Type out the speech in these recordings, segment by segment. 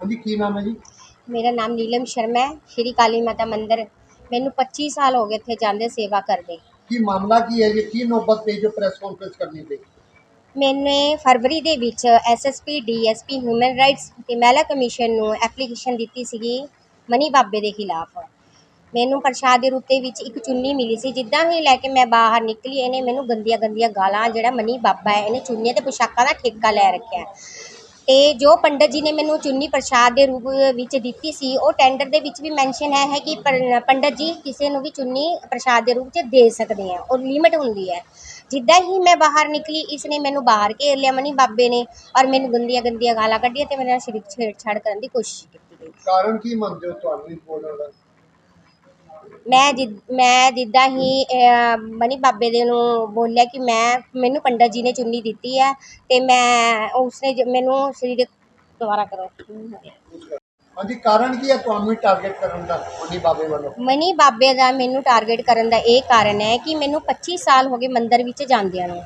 ਹਾਂਜੀ ਕੀ ਨਾਮ ਹੈ ਜੀ? ਮੇਰਾ ਨਾਮ ਨੀਲਮ ਸ਼ਰਮਾ ਹੈ ਸ਼੍ਰੀ ਕਾਲੀ ਮਾਤਾ ਮੰਦਿਰ। ਮੈਨੂੰ 25 ਸਾਲ ਹੋ ਗਏ ਇੱਥੇ ਜਾਂਦੇ ਸੇਵਾ ਕਰਦੇ। ਕੀ ਮਾਮਲਾ ਕੀ ਹੈ ਜੀ? ਕੀ ਨੌਬਤ ਪਈ ਜੋ ਪ੍ਰੈਸ ਕਾਨਫਰੰਸ ਕਰਨੀ ਪਈ? ਮੈਨੇ ਫਰਵਰੀ ਦੇ ਵਿੱਚ ਐਸਐਸਪੀ ਡੀਐਸਪੀ ਹਿਊਮਨ ਰਾਈਟਸ ਤੇ ਮਹਿਲਾ ਕਮਿਸ਼ਨ ਨੂੰ ਐਪਲੀਕੇਸ਼ਨ ਦਿੱਤੀ ਸੀਗੀ ਮਨੀ ਬਾਬੇ ਦੇ ਖਿਲਾਫ। ਮੈਨੂੰ ਪ੍ਰਸ਼ਾਦ ਦੇ ਰੂਪ ਦੇ ਵਿੱਚ ਇੱਕ ਚੁੰਨੀ ਮਿਲੀ ਸੀ। ਜਿੱਦਾਂ ਹੀ ਲੈ ਕੇ ਮੈਂ ਬਾਹਰ ਨਿਕਲੀ ਇਹਨੇ ਮੈਨੂੰ ਗੰਦੀਆਂ ਗੰਦੀਆਂ ਗਾਲਾਂ ਜਿਹੜਾ ਮਨੀ ਬਾਬਾ ਹੈ ਇਹਨੇ ਚੁੰਨੀਆਂ ਤੇ ਪੁਸ਼ਾਕਾਂ ਦਾ ਠੇਕਾ ਲੈ ਰੱਖਿਆ। ਤੇ ਜੋ ਪੰਡਤ ਜੀ ਨੇ ਮੈਨੂੰ ਚੁੰਨੀ ਪ੍ਰਸ਼ਾਦ ਦੇ ਰੂਪ ਵਿੱਚ ਦਿੱਤੀ ਸੀ, ਉਹ ਟੈਂਡਰ ਦੇ ਵਿੱਚ ਵੀ ਮੈਂਸ਼ਨ ਹੈ ਹੈ ਕਿ ਪਰ- ਪੰਡਤ ਜੀ ਕਿਸੇ ਨੂੰ ਵੀ ਚੁੰਨੀ ਪ੍ਰਸ਼ਾਦ ਦੇ ਰੂਪ 'ਚ ਦੇ ਸਕਦੇ ਆ ਔਰ ਲਿਮਿਟ ਹੁੰਦੀ ਹੈ। ਜਿੱਦਾਂ ਹੀ ਮੈਂ ਬਾਹਰ ਨਿਕਲੀ ਇਸ ਨੇ ਮੈਨੂੰ ਬਾਹਰ ਘੇਰ ਲਿਆ, ਮਨੀ ਬਾਬੇ ਨੇ, ਔਰ ਮੈਨੂੰ ਗੰਦੀਆਂ ਗੰਦੀਆਂ ਗਾਲਾਂ ਕੱਢੀਆਂ ਤੇ ਮੇਰੇ ਨਾਲ ਸ਼ਰੀਕ ਛੇੜਛਾੜ ਕਰਨ ਦੀ ਕੋਸ਼ਿਸ਼ ਕੀਤੀ। ਗਈ ਕਾਰਨ ਕੀ ਮੰਨਦੇ ਹੋ ਤੁਹਾਨੂੰ ਬੋਲਣ ਦਾ? ਮੈਂ ਜਿ ਮੈਂ ਜਿੱਦਾਂ ਹੀ ਮਨੀ ਬਾਬੇ ਦੇ ਨੂੰ ਬੋਲਿਆ ਕਿ ਮੈਂ ਮੈਨੂੰ ਪੰਡਤ ਜੀ ਨੇ ਚੁੰਨੀ ਦਿੱਤੀ ਹੈ ਤੇ ਮੈਂ ਉਸਨੇ ਜ- ਮੈਨੂੰ ਸਰੀਰਕ ਦੁਬਾਰਾ ਕਰੋ। ਹਾਂਜੀ ਕਾਰਨ ਕੀ ਹੈ ਤੁਹਾਨੂੰ ਟਾਰਗੇਟ ਕਰਨ ਦਾ ਮਨੀ ਬਾਬੇ ਵੱਲੋਂ? ਮਨੀ ਬਾਬੇ ਦਾ ਮੈਨੂੰ ਟਾਰਗੇਟ ਕਰਨ ਦਾ ਇਹ ਕਾਰਨ ਹੈ ਕਿ ਮੈਨੂੰ 25 ਸਾਲ ਹੋ ਗਏ ਮੰਦਿਰ ਵਿੱਚ ਜਾਂਦਿਆਂ ਨੂੰ।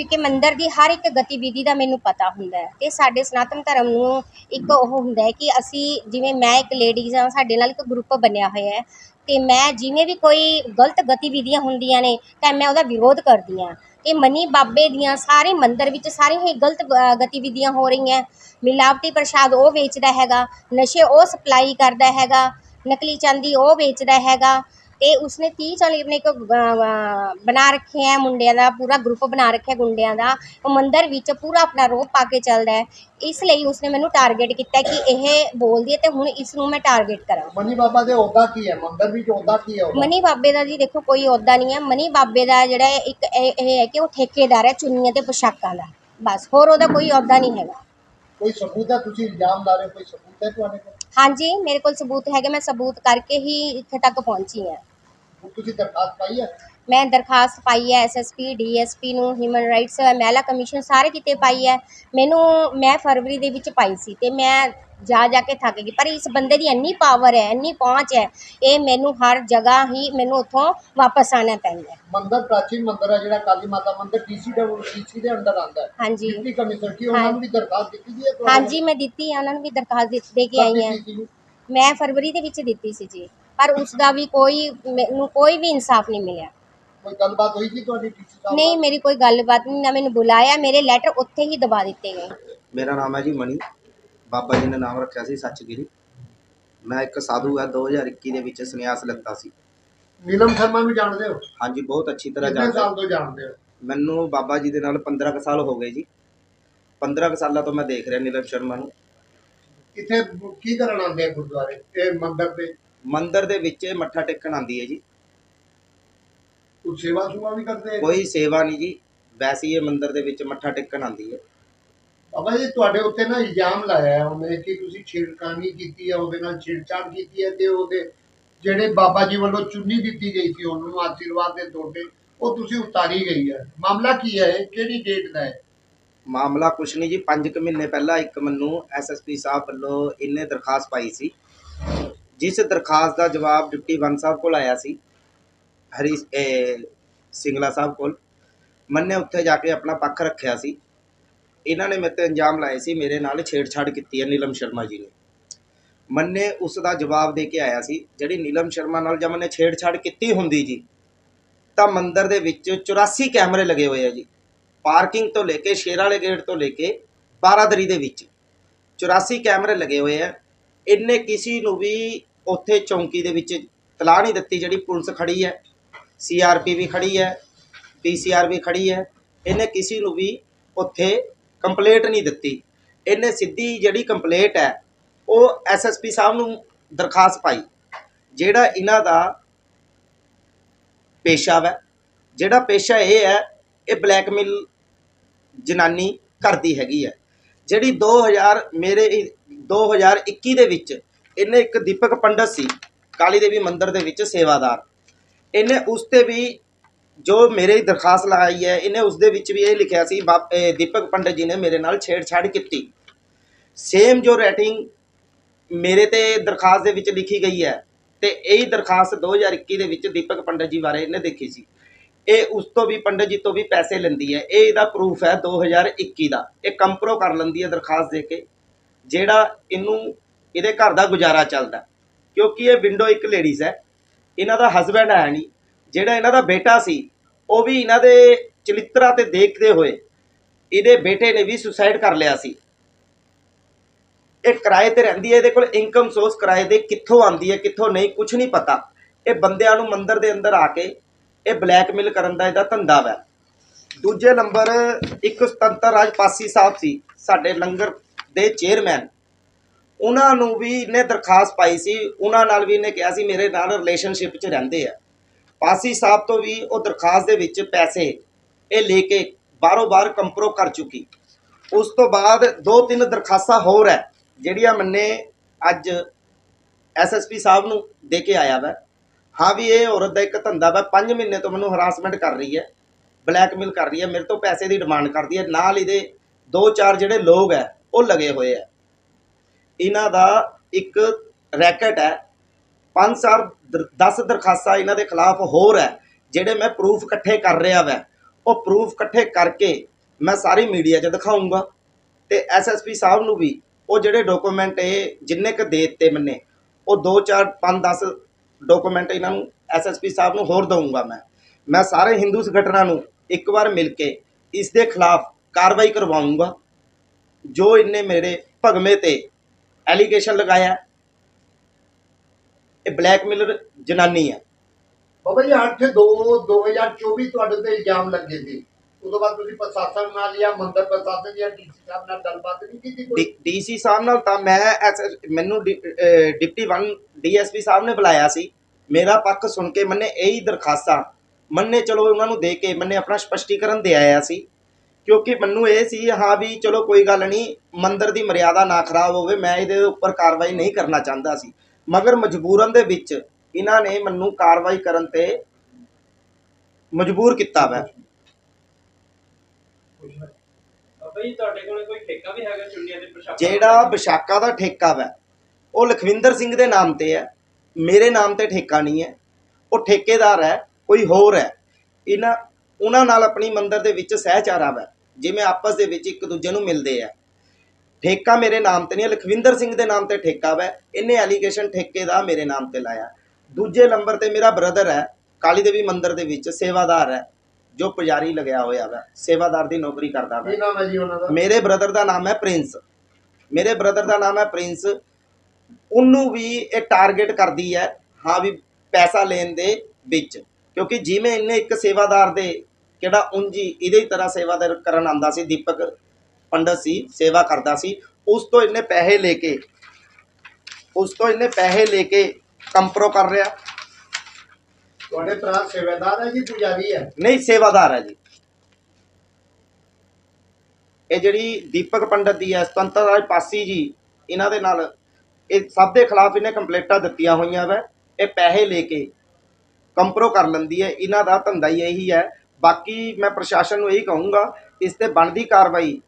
ਕਿਉਂਕਿ ਮੰਦਰ ਦੀ ਹਰ ਇੱਕ ਗਤੀਵਿਧੀ ਦਾ ਮੈਨੂੰ ਪਤਾ ਹੁੰਦਾ ਹੈ ਤੇ ਸਾਡੇ ਸਨਾਤਨ ਧਰਮ ਨੂੰ ਇੱਕ ਉਹ ਹੁੰਦਾ ਹੈ ਕਿ ਅਸੀਂ ਜਿਵੇਂ ਮੈਂ ਇੱਕ ਲੇਡੀਜ਼ ਹਾਂ ਸਾਡੇ ਨਾਲ ਇੱਕ ਗਰੁੱਪ ਬਣਿਆ ਹੋਇਆ ਹੈ ਤੇ ਮੈਂ ਜਿਵੇਂ ਵੀ ਕੋਈ ਗਲਤ ਗਤੀਵਿਧੀਆਂ ਹੁੰਦੀਆਂ ਨੇ ਤਾਂ ਮੈਂ ਉਹਦਾ ਵਿਰੋਧ ਕਰਦੀ ਹਾਂ। ਅਤੇ ਮਨੀ ਬਾਬੇ ਦੀਆਂ ਸਾਰੇ ਮੰਦਰ ਵਿੱਚ ਸਾਰੀਆਂ ਹੀ ਗਲਤ ਅ, ਗਤੀਵਿਧੀਆਂ ਹੋ ਰਹੀਆਂ ਮਿਲਾਵਟੀ ਪ੍ਰਸ਼ਾਦ ਉਹ ਵੇਚਦਾ ਹੈਗਾ ਨਸ਼ੇ ਉਹ ਸਪਲਾਈ ਕਰਦਾ ਹੈਗਾ ਨਕਲੀ ਚਾਂਦੀ ਉਹ ਵੇਚਦਾ ਹੈਗਾ। ਤੇ ਉਸਨੇ 30 40 ਆਪਣੇ ਇੱਕ ਬਣਾ ਰੱਖੇ ਹੈ ਮੁੰਡਿਆਂ ਦਾ ਪੂਰਾ ਗਰੁੱਪ ਬਣਾ ਰੱਖਿਆ ਗੁੰਡਿਆਂ ਦਾ। ਉਹ ਮੰਦਿਰ ਵਿੱਚ ਪੂਰਾ ਆਪਣਾ ਰੋਪ ਪਾ ਕੇ ਚੱਲਦਾ ਹੈ। ਇਸ ਲਈ ਉਸਨੇ ਮੈਨੂੰ ਟਾਰਗੇਟ ਕੀਤਾ ਕਿ ਇਹ ਬੋਲਦੀ ਹੈ ਤੇ ਹੁਣ ਇਸ ਨੂੰ ਮੈਂ ਟਾਰਗੇਟ ਕਰਾਂ। ਮਨੀ ਬਾਬਾ ਦੇ ਅਹੁਦਾ ਕੀ ਹੈ? ਮੰਦਰ ਵਿੱਚ ਅਹੁਦਾ ਕੀ ਹੈ ਉਹਦਾ? ਮਨੀ ਬਾਬੇ ਦਾ ਜੀ ਦੇਖੋ ਕੋਈ ਅਹੁਦਾ ਨਹੀਂ ਹੈ। ਮਨੀ ਬਾਬੇ ਦਾ ਜਿਹੜਾ ਹੈ ਇੱਕ ਇਹ ਇਹ ਹੈ ਕਿ ਉਹ ਠੇਕੇਦਾਰ ਹੈ ਚੁੰਨੀਆਂ ਤੇ ਪੁਸ਼ਾਕਾਂ ਦਾ। ਬਸ ਹੋਰ ਉਹਦਾ ਕੋਈ ਅਹੁਦਾ ਨਹੀਂ ਹੈਗਾ। ਕੋਈ ਸਬੂਤ ਹੈ? ਤੁਸੀਂ ਇਲਜ਼ਾਮ ਲਾ ਰਹੇ ਹੋ ਕੋਈ ਸਬੂਤ ਹੈ ਤੁਹਾਡੇ ਕੋਲ? ਹਾਂਜੀ ਮੇਰੇ ਕੋਲ ਸਬੂਤ ਹੈਗੇ। ਮੈਂ ਸਬੂਤ ਕਰਕੇ ਹੀ ਇੱਥੇ ਤੱਕ ਪਹੁੰਚੀ ਹਾਂ। ਤੁਸੀਂ ਦਰਖਾਸਤ ਪਾਈ ਹੈ? ਮੈਂ ਦਰਖਾਸਤ ਪਾਈ ਹੈ ਐਸਐਸਪੀ ਡੀਐਸਪੀ ਨੂੰ ਹਿਊਮਨ ਰਾਈਟਸ ਮਹਿਲਾ ਕਮਿਸ਼ਨ ਸਾਰੇ ਕਿਤੇ ਪਾਈ ਹੈ। ਮੈਨੂੰ ਮੈਂ ਫਰਵਰੀ ਦੇ ਵਿੱਚ ਪਾਈ ਸੀ ਤੇ ਮੈਂ ਜਾ ਜਾ ਕੇ ਥੱਕ ਗਈ ਪਰ ਇਸ ਬੰਦੇ ਦੀ ਇੰਨੀ ਪਾਵਰ ਹੈ ਇੰਨੀ ਪਹੁੰਚ ਹੈ ਇਹ ਮੈਨੂੰ ਹਰ ਜਗ੍ਹਾ ਹੀ ਮੈਨੂੰ ਉੱਥੋਂ ਵਾਪਸ ਆਉਣਾ ਪੈਂਦਾ ਹੈ। ਮੰਦਰ ਪ੍ਰਾਚੀਨ ਮੰਦਰ ਹੈ ਜਿਹੜਾ ਕਾਲੀ ਮਾਤਾ ਮੰਦਰ ਡੀਸੀ ਦੇ ਡੀਸੀ ਦੇ ਅੰਡਰ ਆਉਂਦਾ ਹੈ। ਹਾਂਜੀ। ਡਿਪਟੀ ਕਮਿਸ਼ਨਰ ਕੀ ਉਹਨਾਂ ਨੂੰ ਵੀ ਦਰਖਾਸਤ ਦਿੱਤੀ ਤੁਹਾਡੇ ਹਾਂਜੀ ਮੈਂ ਦਿੱਤੀ ਹੈ ਉਹਨਾਂ ਨੂੰ ਵੀ ਦਰਖਾਸਤ ਦੇ- ਕੇ ਆਈ ਹਾਂ? ਮੈਂ ਫਰਵਰੀ ਦੇ ਵਿੱਚ ਦਿੱਤੀ ਸੀ ਜੀ। ਪਰ ਉਸ ਦਾ ਵੀ ਕੋਈ ਮੈਨੂੰ ਕੋਈ ਵੀ ਇਨਸਾਫ ਨਹੀਂ ਮਿਲਿਆ। ਕੋਈ ਗੱਲਬਾਤ ਹੋਈ ਸੀ ਤੁਹਾਡੀ ਡੀਸੀ ਸਾਹਿਬ ਨਹੀਂ ਮੇਰੀ ਕੋਈ ਗੱਲਬਾਤ ਨਹੀਂ ਨਾ ਮੈਨੂੰ ਬੁਲਾਇਆ ਮੇਰੇ ਲੈਟਰ ਉੱਥੇ ਹੀ ਦਬਾ ਦਿੱਤੇ ਗਏ। ਮੇਰਾ ਨਾਮ ਹੈ ਜੀ ਮਣੀ ਬਾਬਾ ਜੀ ਨੇ ਨਾਮ ਰੱਖਿਆ ਸੀ ਸੱਚਗਿਰੀ। ਮੈਂ ਇੱਕ ਸਾਧੂ ਹੈ 2021 ਦੇ ਵਿੱਚ ਸੰਨਿਆਸ ਲਿੱਤਾ ਸੀ। ਨੀਲਮ ਸ਼ਰਮਾ ਨੂੰ ਜਾਣਦੇ ਹੋ? ਹਾਂਜੀ ਬਹੁਤ ਅੱਛੀ ਤਰ੍ਹਾਂ ਕਿੰਨੇ ਜਾਣਦਾ ਸਾਲ ਤੋਂ ਜਾਣਦੇ ਹੋ? ਮੈਨੂੰ ਬਾਬਾ ਜੀ ਦੇ ਨਾਲ 15 ਕੁ ਸਾਲ ਹੋ ਗਏ ਜੀ। 15 ਕੁ ਸਾਲਾਂ ਤੋਂ ਮੈਂ ਦੇਖ ਰਿਹਾ ਨੀਲਮ ਸ਼ਰਮਾ ਨੂੰ। ਇੱਥੇ ਕੀ ਕਰਨ ਆਉਂਦੇ ਆ ਗੁਰਦੁਆਰੇ? ਇਹ ਮੰਦਰ ਤੇ? ਮੰਦਿਰ ਦੇ ਵਿੱਚ ਇਹ ਮੱਥਾ ਟੇਕਣ ਆਉਂਦੀ ਹੈ ਜੀ। ਕੋਈ ਸੇਵਾ ਸੁਵਾ ਵੀ ਕਰਦੇ ਆ ਕੋਈ ਸੇਵਾ ਨਹੀਂ ਜੀ। ਵੈਸੇ ਹੀ ਇਹ ਮੰਦਿਰ ਦੇ ਵਿੱਚ ਮੱਥਾ ਟੇਕਣ ਆਉਂਦੀ ਹੈ। ਬਾਬਾ ਜੀ ਤੁਹਾਡੇ ਉੱਤੇ ਨਾ ਇਲਜ਼ਾਮ ਲਾਇਆ ਹੈ ਉਹਨੇ ਕਿ ਤੁਸੀਂ ਛੇੜਖਾਨੀ ਕੀਤੀ ਹੈ ਉਹਦੇ ਨਾਲ ਛੇੜਛਾੜ ਕੀਤੀ ਹੈ ਤੇ ਉਹਦੇ ਜਿਹੜੇ ਬਾਬਾ ਜੀ ਵੱਲੋਂ ਚੁੰਨੀ ਦਿੱਤੀ ਗਈ ਸੀ ਉਹਨੂੰ ਆਸ਼ੀਰਵਾਦ ਦੇ ਤੌਰ ਤੇ ਉਹ ਤੁਸੀਂ ਉਤਾਰੀ ਗਈ ਹੈ। ਮਾਮਲਾ ਕੀ ਹੈ? ਇਹ? ਕਿਹੜੀ ਡੇਟ ਦਾ ਹੈ? ਮਾਮਲਾ ਕੁਛ ਨਹੀਂ ਜੀ। 5 ਕੁ ਮਹੀਨੇ ਪਹਿਲਾਂ ਇੱਕ ਮੈਨੂੰ ਐਸਐਸਪੀ ਸਾਹਿਬ ਵੱਲੋਂ ਇਹਨੇ ਦਰਖਾਸਤ ਪਾਈ ਸੀ। ਜਿਸ ਦਰਖਾਸਤ ਦਾ ਜਵਾਬ ਡਿਪਟੀ ਵਨ ਸਾਹਿਬ ਕੋਲ ਆਇਆ ਸੀ ਹਰੀ ਸਿੰਗਲਾ ਸਾਹਿਬ ਕੋਲ, ਮੰਨੇ ਉੱਥੇ ਜਾ ਕੇ ਆਪਣਾ ਪੱਖ ਰੱਖਿਆ ਸੀ। ਇਹਨਾਂ ਨੇ ਮੇਰੇ ਤੇ ਇੰਜਾਮ ਲਾਏ ਸੀ, ਮੇਰੇ ਨਾਲ ਛੇੜਛਾੜ ਕੀਤੀ ਹੈ ਨੀਲਮ ਸ਼ਰਮਾ ਜੀ ਨੇ। ਮੰਨੇ ਉਸ ਦਾ ਜਵਾਬ ਦੇ ਕੇ ਆਇਆ ਸੀ, ਜਿਹੜੀ ਨੀਲਮ ਸ਼ਰਮਾ ਨਾਲ ਜਦ ਮੈਨੇ ਛੇੜਛਾੜ ਕੀਤੀ ਹੁੰਦੀ ਜੀ, ਤਾਂ ਮੰਦਰ ਦੇ ਵਿੱਚ 84 ਕੈਮਰੇ ਲੱਗੇ ਹੋਏ ਆ ਜੀ। ਪਾਰਕਿੰਗ ਤੋਂ ਲੈ ਕੇ, ਸ਼ੇਰ ਵਾਲੇ ਗੇਟ ਤੋਂ ਲੈ ਕੇ ਬਾਰਾਦਰੀ ਦੇ ਵਿੱਚ 84 ਕੈਮਰੇ ਲੱਗੇ ਹੋਏ ਆ। ਇਹਨੇ ਕਿਸੇ ਨੂੰ ਵੀ ਉੱਥੇ ਚੌਂਕੀ ਦੇ ਵਿੱਚ ਤਲਾਹ ਨਹੀਂ ਦਿੱਤੀ ਜਿਹੜੀ ਪੁਲਿਸ ਖੜੀ ਹੈ। ਸੀਆਰਪੀ ਵੀ ਖੜੀ ਹੈ ਪੀਸੀਆਰ ਵੀ ਖੜੀ ਹੈ। ਇਹਨੇ ਕਿਸੇ ਨੂੰ ਵੀ ਉੱਥੇ ਕੰਪਲੇਂਟ ਨਹੀਂ ਦਿੱਤੀ। ਇਹਨੇ ਸਿੱਧੀ ਜਿਹੜੀ ਕੰਪਲੇਂਟ ਹੈ, ਉਹ ਐਸਐਸਪੀ ਸਾਹਿਬ ਨੂੰ ਦਰਖਾਸਤ ਪਾਈ। ਜਿਹੜਾ ਇਹਨਾਂ ਦਾ ਪੇਸ਼ਾ ਵਾ, ਜਿਹੜਾ ਪੇਸ਼ਾ ਇਹ ਹੈ, ਇਹ ਬਲੈਕਮੇਲ ਜਨਾਨੀ ਕਰਦੀ ਹੈਗੀ ਹੈ। ਜਿਹੜੀ 2000 ਮੇਰੇ ਇਹ 2021 ਦੇ ਵਿੱਚ ਇਹਨੇ ਇੱਕ ਦੀਪਕ ਪੰਡਤ ਸੀ, ਕਾਲੀ ਦੇਵੀ ਮੰਦਿਰ ਦੇ ਵਿੱਚ ਸੇਵਾਦਾਰ। ਇਹਨੇ ਉਸ ਤੇ ਵੀ ਜੋ ਮੇਰੇ ਦਰਖਾਸਤ ਲਗਾਈ ਹੈ, ਇਹਨੇ ਉਸ ਦੇ ਵਿੱਚ ਵੀ ਇਹ ਲਿਖਿਆ ਸੀ ਬਾਪ- ਦੀਪਕ ਪੰਡਤ ਜੀ ਨੇ ਮੇਰੇ ਨਾਲ ਛੇੜਛਾੜ ਕੀਤੀ। ਸੇਮ ਜੋ ਰੇਟਿੰਗ ਮੇਰੇ ਤੇ ਦਰਖਾਸਤ ਦੇ ਵਿੱਚ ਲਿਖੀ ਗਈ ਹੈ, ਤੇ ਇਹੀ ਦਰਖਾਸਤ 2021 ਦੇ ਵਿੱਚ ਦੀਪਕ ਪੰਡਤ ਜੀ ਬਾਰੇ ਇਹਨੇ ਦੇਖੀ ਸੀ। ਇਹ ਉਸ ਤੋਂ ਵੀ, ਪੰਡਤ ਜੀ ਤੋਂ ਵੀ ਪੈਸੇ ਲੈਂਦੀ ਹੈ। ਇਹ ਇਹਦਾ ਪ੍ਰੂਫ ਹੈ 2021 ਦਾ। ਇਹ ਕੰਪਰੋ ਕਰ ਲੈਂਦੀ ਹੈ ਦਰਖਾਸਤ ਦੇ ਕੇ, ਜਿਹੜਾ ਇਹਨੂੰ ਇਹਦੇ ਘਰ ਦਾ ਗੁਜ਼ਾਰਾ ਚੱਲਦਾ ਕਿਉਂਕਿ ਇਹ ਵਿੰਡੋ ਇੱਕ ਲੇਡੀਜ਼ ਹੈ। ਇਹਨਾਂ ਦਾ ਹਸਬੈਂਡ ਹੈ ਨਹੀਂ। ਜਿਹੜਾ ਇਹਨਾਂ ਦਾ ਬੇਟਾ ਸੀ, ਉਹ ਵੀ ਇਹਨਾਂ ਦੇ ਚਲਿੱਤਰਾ ਤੇ ਦੇਖਦੇ ਹੋਏ ਇਹਦੇ ਬੇਟੇ ਨੇ ਵੀ ਸੁਸਾਈਡ ਕਰ ਲਿਆ ਸੀ। ਇਹ ਕਿਰਾਏ ਤੇ ਰਹਿੰਦੀ ਹੈ, ਇਹਦੇ ਕੋਲ ਇਨਕਮ ਸੋਰਸ ਕਿਰਾਏ ਦੇ ਕਿੱਥੋਂ ਆਉਂਦੀ ਹੈ, ਕਿੱਥੋਂ ਨਹੀਂ ਕੁਝ ਨਹੀਂ ਪਤਾ। ਇਹ ਬੰਦਿਆਂ ਨੂੰ ਮੰਦਰ ਦੇ ਅੰਦਰ ਆ ਕੇ ਇਹ ਬਲੈਕਮੇਲ ਕਰਨ ਦਾ ਇਹਦਾ ਧੰਦਾ ਵਾ। ਦੂਜੇ ਨੰਬਰ, ਇੱਕ ਸੁਤੰਤਰ ਰਾਜ ਪਾਸੀ ਸਾਹਿਬ ਸੀ, ਸਾਡੇ ਲੰਗਰ ਦੇ ਚੇਅਰਮੈਨ ਉਹਨਾਂ ਨੂੰ ਵੀ ਇਹਨੇ ਦਰਖਾਸਤ ਪਾਈ ਸੀ, ਉਹਨਾਂ ਨਾਲ ਵੀ ਇਹਨੇ ਕਿਹਾ ਸੀ, ਮੇਰੇ ਨਾਲ ਰਿਲੇਸ਼ਨਸ਼ਿਪ 'ਚ ਰਹਿੰਦੇ ਆ। ਪਾਸੀ ਸਾਹਿਬ ਤੋਂ ਵੀ ਉਹ ਦਰਖਾਸਤ ਦੇ ਵਿੱਚ ਪੈਸੇ ਇਹ ਲੈ ਕੇ ਬਾਹਰੋਂ ਬਾਹਰ ਕੰਪਰੋ ਕਰ ਚੁੱਕੀ। ਉਸ ਤੋਂ ਬਾਅਦ ਦੋ ਤਿੰਨ ਦਰਖਾਸਤਾਂ ਹੋਰ ਹੈ, ਜਿਹੜੀਆਂ ਮੈਨੇ ਅੱਜ ਐਸਐਸਪੀ ਸਾਹਿਬ ਨੂੰ ਦੇ ਕੇ ਆਇਆ ਵਾ। ਹਾਂ ਵੀ ਇਹ ਔਰਤ ਦਾ ਇੱਕ ਧੰਦਾ ਵਾ 5 ਮਹੀਨੇ ਤੋਂ ਮੈਨੂੰ ਹਰਾਸਮੈਂਟ ਕਰ ਰਹੀ ਹੈ ਬਲੈਕਮੇਲ ਕਰ ਰਹੀ ਹੈ, ਮੇਰੇ ਤੋਂ ਪੈਸੇ ਦੀ ਡਿਮਾਂਡ ਕਰਦੀ ਹੈ। ਨਾਲ ਇਹਦੇ ਦੋ ਚਾਰ ਜਿਹੜੇ ਲੋਕ ਹੈ, ਉਹ ਲਗੇ ਹੋਏ ਹੈ। ਇਹਨਾਂ ਦਾ ਇੱਕ ਰੈਕਟ ਹੈ। ਪੰਜ ਚਾਰ 10 ਦਰਖਾਸਤਾਂ ਇਹਨਾਂ ਦੇ ਖਿਲਾਫ ਹੋਰ ਹੈ, ਜਿਹੜੇ ਮੈਂ ਪ੍ਰੂਫ ਇਕੱਠੇ ਕਰ ਰਿਹਾ ਵੈ। ਉਹ ਪ੍ਰੂਫ ਇਕੱਠੇ ਕਰਕੇ ਮੈਂ ਸਾਰੀ ਮੀਡੀਆ 'ਚ ਦਿਖਾਉਂਗਾ ਤੇ ਐਸਐਸਪੀ ਸਾਹਿਬ ਨੂੰ ਵੀ ਉਹ ਜਿਹੜੇ ਡਾਕੂਮੈਂਟ ਇਹ ਜਿੰਨੇ ਕ ਦੇ ਦਿੱਤੇ ਮੈਨੇ, ਉਹ 2 4 5 10 ਡਾਕੂਮੈਂਟ ਇਹਨਾਂ ਨੂੰ ਐਸਐਸਪੀ ਸਾਹਿਬ ਨੂੰ ਹੋਰ ਦਊਂਗਾ ਮੈਂ। ਮੈਂ ਸਾਰੇ ਹਿੰਦੂ ਸੰਗਠਨਾਂ ਨੂੰ ਇੱਕ ਵਾਰ ਮਿਲ ਕੇ ਇਸ ਦੇ ਖਿਲਾਫ ਕਾਰਵਾਈ ਕਰਵਾਉਂਗਾ ਜੋ ਇਹਨੇ ਮੇਰੇ ਭਗਮੇ ਤੇ ਐਲੀਗੇਸ਼ਨ ਲਗਾਇਆ। ਇਹ ਬਲੈਕਮੇਲਰ ਜਨਾਨੀ ਹੈ। ਬਾਬਾ ਜੀ 8 2 2024 ਤੁਹਾਡੇ ਤੇ ਇਲਜ਼ਾਮ ਲੱਗੇ ਸੀ। ਉਦੋਂ ਬਾਅਦ ਤੁਸੀਂ ਪ੍ਰਸ਼ਾਸਨ ਨਾਲ ਜਾਂ ਮੰਦਰ ਪ੍ਰਸ਼ਾਸਨ ਜਾਂ ਡੀਸੀ ਸਾਹਿਬ ਨਾਲ ਗੱਲਬਾਤ ਨਹੀਂ ਕੀਤੀ ਕੋਈ? ਡੀਸੀ ਸਾਹਿਬ ਨਾਲ ਤਾਂ ਮੈਂ ਮੈਨੂੰ ਡਿਪਟੀ 1 ਡੀਐਸਪੀ ਸਾਹਿਬ ਨੇ ਬੁਲਾਇਆ ਸੀ। ਮੇਰਾ ਪੱਖ ਸੁਣ ਕੇ ਮੈਨੇ ਇਹੀ ਦਰਖਾਸਤਾਂ। ਮੰਨੇ ਚਲੋ ਉਹਨਾਂ ਨੂੰ ਦੇ ਕੇ ਮੈਨੇ ਆਪਣਾ ਸਪਸ਼ਟੀਕਰਨ ਦੇ ਆਇਆ ਸੀ। ਕਿਉਂਕਿ ਮੈਨੂੰ ਇਹ ਸੀ ਹਾਂ ਵੀ ਚਲੋ ਕੋਈ ਗੱਲ ਨਹੀਂ ਮੰਦਰ ਦੀ ਮਰਿਆਦਾ ਨਾ ਖਰਾਬ ਹੋਵੇ ਮੈਂ ਇਹਦੇ ਉੱਪਰ ਕਾਰਵਾਈ ਨਹੀਂ ਕਰਨਾ ਚਾਹੁੰਦਾ ਸੀ। ਮਗਰ ਮਜਬੂਰਨ ਦੇ ਵਿੱਚ ਇਹਨਾਂ ਨੇ ਮੈਨੂੰ ਕਾਰਵਾਈ ਕਰਨ ਤੇ ਮਜਬੂਰ ਕੀਤਾ ਵੈ। ਤੁਹਾਡੇ ਕੋਲ ਕੋਈ ਠੇਕਾ ਵੀ ਹੈਗਾ ਚੁੰਨੀਆਂ ਦੇ ਪ੍ਰਸ਼ਾਸਨ ਜਿਹੜਾ ਵਿਸ਼ਾਖਾ ਦਾ ਠੇਕਾ ਵੈ। ਉਹ ਲਖਵਿੰਦਰ ਸਿੰਘ ਦੇ ਨਾਮ ਤੇ ਹੈ। ਮੇਰੇ ਨਾਮ ਤੇ ਠੇਕਾ ਨਹੀਂ ਹੈ। ਉਹ ਠੇਕੇਦਾਰ ਹੈ ਕੋਈ ਹੋਰ ਹੈ। ਇਹਨਾਂ ਉਹਨਾਂ ਨਾਲ ਆਪਣੀ ਮੰਦਰ ਦੇ ਵਿੱਚ ਸਹਿਚਾਰਾ ਵੈ। ਜਿਵੇਂ ਆਪਸ ਦੇ ਵਿੱਚ ਇੱਕ ਦੂਜੇ ਨੂੰ ਮਿਲਦੇ ਆ। ਠੇਕਾ ਮੇਰੇ ਨਾਮ ਤੇ ਨਹੀਂ ਹੈ ਲਖਵਿੰਦਰ ਸਿੰਘ ਦੇ ਨਾਮ ਤੇ ਠੇਕਾ ਵੈ। ਇਹਨੇ ਐਲੀਗੇਸ਼ਨ ਠੇਕੇ ਦਾ ਮੇਰੇ ਨਾਮ ਤੇ ਲਾਇਆ। ਦੂਜੇ ਨੰਬਰ ਤੇ ਮੇਰਾ ਬ੍ਰਦਰ ਹੈ ਕਾਲੀ ਦੇਵੀ ਮੰਦਰ ਦੇ ਵਿੱਚ ਸੇਵਾਦਾਰ ਹੈ ਜੋ ਪੁਜਾਰੀ ਲੱਗਿਆ ਹੋਇਆ ਵੈ। ਸੇਵਾਦਾਰ ਦੀ ਨੌਕਰੀ ਕਰਦਾ ਵੈ। ਕੀ ਨਾਮ ਹੈ ਜੀ ਉਹਨਾਂ ਦਾ? ਮੇਰੇ ਬ੍ਰਦਰ ਦਾ ਨਾਮ ਹੈ ਪ੍ਰਿੰਸ। ਮੇਰੇ ਬ੍ਰਦਰ ਦਾ ਨਾਮ ਹੈ ਪ੍ਰਿੰਸ। ਉਹਨੂੰ ਵੀ ਇਹ ਟਾਰਗੇਟ ਕਰਦੀ ਹੈ ਹਾਂ ਵੀ ਪੈਸਾ ਲੈਣ ਦੇ ਵਿੱਚ। ਕਿਉਂਕਿ ਜਿਵੇਂ ਇਹਨੇ ਇੱਕ ਸੇਵਾਦਾਰ ਦੇ ਕਿਹੜਾ ਉਂਜੀ ਇਹਦੇ ਤਰ੍ਹਾਂ ਸੇਵਾਦਾਰ ਕਰਨ ਆਂਦਾ ਸੀ ਦੀਪਕ ਪੰਡਤ ਸੀ ਸੇਵਾ ਕਰਦਾ ਸੀ। ਉਸ ਤੋਂ ਇਹਨੇ ਪੈਸੇ ਲੈ ਕੇ ਉਸ ਤੋਂ ਇਹਨੇ ਪੈਸੇ ਲੈ ਕੇ ਕੰਪਰੋ ਕਰ ਰਿਹਾ। ਤੁਹਾਡੇ ਭਰਾ ਸੇਵਾਦਾਰ ਹੈ ਜੀ ਪੁਜਾਰੀ ਹੈ? ਨਹੀਂ ਸੇਵਾਦਾਰ ਹੈ ਜੀ। ਇਹ ਜਿਹੜੀ ਦੀਪਕ ਪੰਡਤ ਦੀ ਹੈ ਸੁਤੰਤਰ ਰਾਜ ਪਾਸੀ ਜੀ ਇਹਨਾਂ ਦੇ ਨਾਲ ਇਹ ਸਭ ਦੇ ਖਿਲਾਫ ਇਹਨੇ ਕੰਪਲੇਂਟਾਂ ਦਿੱਤੀਆਂ ਹੋਈਆਂ ਵੈ। ਇਹ ਪੈਸੇ ਲੈ ਕੇ ਕੰਪਰੋ ਕਰ ਲੈਂਦੀ ਹੈ। ਇਹਨਾਂ ਦਾ ਧੰਦਾ ਹੀ ਇਹੀ ਹੈ ਬਾਕੀ ਮੈਂ ਪ੍ਰਸ਼ਾਸਨ ਨੂੰ ਇਹੀ ਕਹੂੰਗਾ ਇਸ ਤੇ ਬਣਦੀ ਕਾਰਵਾਈ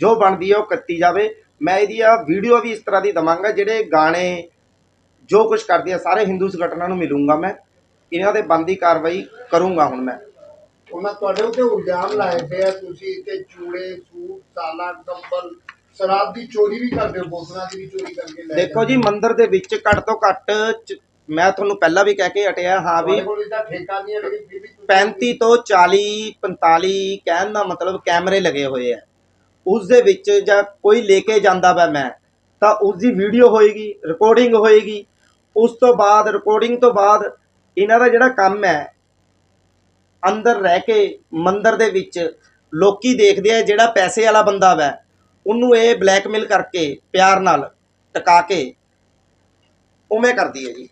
ਜੋ ਬਣਦੀ ਹੈ ਉਹ ਕੀਤੀ ਜਾਵੇ। ਮੈਂ ਇਹਦੀ ਆ ਵੀਡੀਓ ਵੀ ਇਸ ਤਰ੍ਹਾਂ ਦੀ ਦਵਾਂਗਾ ਜਿਹੜੇ ਗਾਣੇ ਜੋ ਕੁਝ ਕਰਦੀ ਹੈ ਸਾਰੇ ਹਿੰਦੂ ਸੰਗਠਨਾਂ ਨੂੰ ਮਿਲੂੰਗਾ ਮੈਂ। ਇਹਨਾਂ ਤੇ ਬਣਦੀ ਕਾਰਵਾਈ ਕਰੂੰਗਾ ਹੁਣ ਮੈਂ। ਉਹਨਾਂ ਤੁਹਾਡੇ ਉੱਤੇ ਇਲਜ਼ਾਮ ਲਾਏ ਪਏ ਆ ਤੁਸੀਂ ਤੇ ਚੂੜੇ ਸੂਟ ਸਾਲਾ ਕੰਬਲ ਸ਼ਰਾਬ ਦੀ ਚੋਰੀ ਵੀ ਕਰਦੇ ਹੋ ਬੋਤਲਾਂ ਦੀ ਵੀ ਚੋਰੀ ਕਰਕੇ ਲੈ ਦੇਖੋ ਜੀ ਮੰਦਿਰ ਦੇ ਵਿੱਚ ਘੱਟ ਤੋਂ ਘੱਟ ਮੈਂ ਤੁਹਾਨੂੰ ਪਹਿਲਾਂ ਵੀ ਕਹਿ ਕੇ ਹਟਿਆ ਹਾਂ ਵੀ ਤੁਹਾਡੇ ਕੋਲ ਇਹਦਾ ਠੇਕਾ ਨਹੀਂ ਹੈ ਲੇਕਿਨ ਫਿਰ ਵੀ ਤੁਸੀਂ- 35 ਤੋਂ 40 45 ਕਹਿਣ ਦਾ ਮਤਲਬ ਕੈਮਰੇ ਲੱਗੇ ਹੋਏ ਆ। ਉਸ ਦੇ ਵਿੱਚ ਜਾਂ ਕੋਈ ਲੈ ਕੇ ਜਾਂਦਾ ਵਾ ਮੈਂ ਤਾਂ ਉਸ ਦੀ ਵੀਡੀਓ ਹੋਏਗੀ ਰਿਕਾਰਡਿੰਗ ਹੋਏਗੀ। ਉਸ ਤੋਂ ਬਾਅਦ ਰਿਕਾਰਡਿੰਗ ਤੋਂ ਬਾਅਦ ਇਹਨਾਂ ਦਾ ਜਿਹੜਾ ਕੰਮ ਹੈ ਅੰਦਰ ਰਹਿ ਕੇ ਮੰਦਿਰ ਦੇ ਵਿੱਚ ਲੋਕੀ ਦੇਖਦੇ ਆ ਜਿਹੜਾ ਪੈਸੇ ਵਾਲਾ ਬੰਦਾ ਵਾ ਉਹਨੂੰ ਇਹ ਬਲੈਕਮੇਲ ਕਰਕੇ ਪਿਆਰ ਨਾਲ ਟਕਾ ਕੇ ਉਵੇਂ ਕਰਦੀ ਹੈ ਜੀ।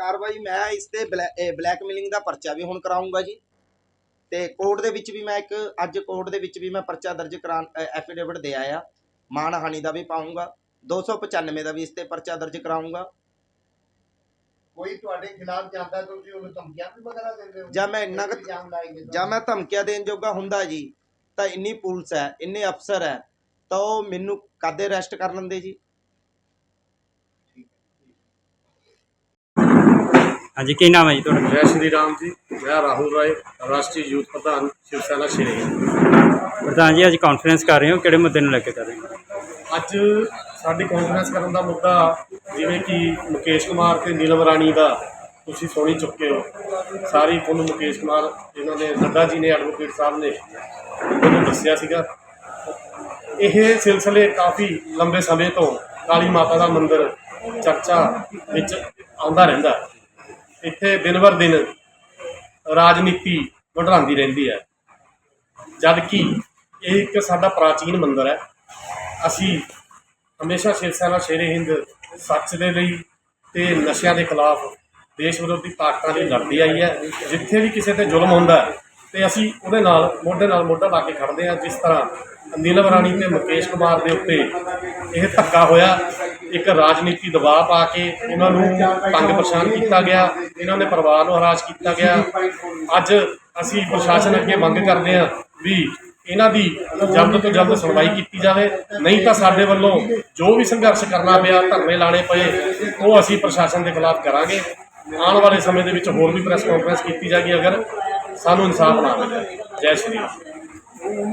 ਕਾਰਵਾਈ ਮੈਂ ਇਸ ਤੇ ਬਲੈਕਮੇਲਿੰਗ ਦਾ ਪਰਚਾ ਵੀ ਹੁਣ ਕਰਾਉਂਗਾ ਜੀ। ਤੇ ਕੋਰਟ ਦੇ ਵਿੱਚ ਵੀ ਮੈਂ ਇੱਕ ਅੱਜ ਕੋਰਟ ਦੇ ਵਿੱਚ ਵੀ ਮੈਂ ਪਰਚਾ ਦਰਜ ਕਰਾਂ ਐਫੀਡੇਵਿਟ ਦੇ ਆਇਆ। ਮਾਨਹਾਨੀ ਦਾ ਵੀ ਪਾਉਂਗਾ 295 ਦਾ ਵੀ ਇਸ ਤੇ ਪਰਚਾ ਦਰਜ ਕਰਾਉਂਗਾ ਕੋਈ ਤੁਹਾਡੇ ਖਿਲਾਫ ਜਾਂਦਾ ਤੁਸੀਂ ਉਹਨੂੰ ਧਮਕੀਆਂ ਵੀ ਵਗੈਰਾ ਦਿੰਦੇ ਹੋ। ਜਾਂ ਮੈਂ ਇੰਨਾ ਜਾਂ ਮੈਂ ਧਮਕੀਆਂ ਦੇਣ ਜੋਗਾ ਹੁੰਦਾ ਜੀ ਤਾਂ ਇੰਨੀ ਪੁਲਿਸ ਹੈ ਇੰਨੇ ਅਫਸਰ ਹੈ ਤਾਂ ਉਹ ਮੈਨੂੰ ਕਾਦੇ ਅਰੈਸਟ ਕਰ ਲੈਂਦੇ ਜੀ? ਹਾਂਜੀ ਕੀ ਨਾਮ ਹੈ ਜੀ ਤੁਹਾਡਾ? ਜੈ ਸ਼੍ਰੀ ਰਾਮ ਜੀ ਮੈਂ ਰਾਹੁਲ ਰਾਏ ਰਾਸ਼ਟਰੀ ਯੂਥ ਪ੍ਰਧਾਨ ਸ਼ਿਵ ਸੈਨਾ ਸ਼੍ਰੀ ਪ੍ਰਧਾਨ ਜੀ ਅੱਜ ਕਾਨਫਰੰਸ ਕਰ ਰਹੇ ਹੋ ਕਿਹੜੇ ਮੁੱਦੇ ਨੂੰ ਲੈ ਕੇ ਕਰ ਰਹੇ ਹੋ? ਅੱਜ ਸਾਡੀ ਕਾਨਫਰੰਸ ਕਰਨ ਦਾ ਮੁੱਦਾ ਜਿਵੇਂ ਕਿ ਮੁਕੇਸ਼ ਕੁਮਾਰ ਤੇ ਨੀਲਮ ਰਾਣੀ ਦਾ ਤੁਸੀਂ ਸੁਣੀ ਚੁੱਕੇ ਹੋ। ਸਾਰੀ ਤੁਹਾਨੂੰ ਮੁਕੇਸ਼ ਕੁਮਾਰ ਇਹਨਾਂ ਨੇ ਨੱਡਾ ਜੀ ਨੇ ਐਡਵੋਕੇਟ ਸਾਹਿਬ ਨੇ ਮੈਨੂੰ ਦੱਸਿਆ ਸੀਗਾ। ਇਹ ਸਿਲਸਿਲੇ ਕਾਫੀ ਲੰਬੇ ਸਮੇਂ ਤੋਂ ਕਾਲੀ ਮਾਤਾ ਦਾ ਮੰਦਿਰ ਚਰਚਾ ਵਿੱਚ ਆਉਂਦਾ ਰਹਿੰਦਾ। ਇੱਥੇ ਦਿਨ ਬਰ ਦਿਨ ਰਾਜਨੀਤੀ ਵਡਰਾਂਦੀ ਰਹਿੰਦੀ ਹੈ। ਜਦ ਕਿ ਇਹ ਇੱਕ ਸਾਡਾ ਪ੍ਰਾਚੀਨ ਮੰਦਿਰ ਹੈ। ਅਸੀਂ ਹਮੇਸ਼ਾ ਸ਼ਿਵ ਸੈਨਾ, ਸ਼ੇਰੇ ਹਿੰਦ ਸੱਚ ਦੇ ਲਈ ਤੇ ਨਸ਼ਿਆਂ ਦੇ ਖਿਲਾਫ ਦੇਸ਼ ਵਿਰੋਧੀ ਤਾਕਤਾਂ ਲਈ ਲੜਦੀ ਆਈ ਹੈ। ਜਿੱਥੇ ਵੀ ਕਿਸੇ ਤੇ ਜ਼ੁਲਮ ਹੁੰਦਾ ਹੈ ਤੇ ਅਸੀਂ ਉਹਦੇ ਨਾਲ, ਮੋਢੇ ਨਾਲ ਮੋਢਾ ਲਾ ਕੇ ਖੜਦੇ ਹਾਂ, ਜਿਸ ਤਰ੍ਹਾਂ ਨੀਲਮ ਰਾਣੀ ਤੇ ਮੁਕੇਸ਼ ਕੁਮਾਰ ਦੇ ਉੱਤੇ ਇਹ ਧੱਕਾ ਹੋਇਆ। ਇੱਕ ਰਾਜਨੀਤੀ ਦਬਾਅ ਪਾ ਕੇ ਇਹਨਾਂ ਨੂੰ ਤੰਗ ਪਰੇਸ਼ਾਨ ਕੀਤਾ ਗਿਆ, ਇਹਨਾਂ ਦੇ ਪਰਿਵਾਰ ਨੂੰ ਹਰਾਸ਼ ਕੀਤਾ ਗਿਆ। ਅੱਜ ਅਸੀਂ ਪ੍ਰਸ਼ਾਸਨ ਅੱਗੇ ਮੰਗ ਕਰਦੇ ਹਾਂ ਵੀ ਇਹਨਾਂ ਦੀ ਜਲਦ ਤੋਂ ਜਲਦ ਸੁਣਵਾਈ ਕੀਤੀ ਜਾਵੇ। ਨਹੀਂ ਤਾਂ ਸਾਡੇ ਵੱਲੋਂ ਜੋ ਵੀ ਸੰਘਰਸ਼ ਕਰਨਾ ਪਿਆ, ਧਰਨੇ ਲਾਣੇ ਪਏ, ਉਹ ਅਸੀਂ ਪ੍ਰਸ਼ਾਸਨ ਦੇ ਖਿਲਾਫ ਕਰਾਂਗੇ। ਆਉਣ ਵਾਲੇ ਸਮੇਂ ਦੇ ਵਿੱਚ ਹੋਰ ਵੀ ਪ੍ਰੈਸ ਕਾਨਫਰੰਸ ਕੀਤੀ ਜਾਏਗੀ ਅਗਰ। ਸਾਨੂੰ ਇਨਸਾਫ ਨਾ ਮਿਲਿਆ ਜੈ ਸ਼੍ਰੀ ਰਾਮ।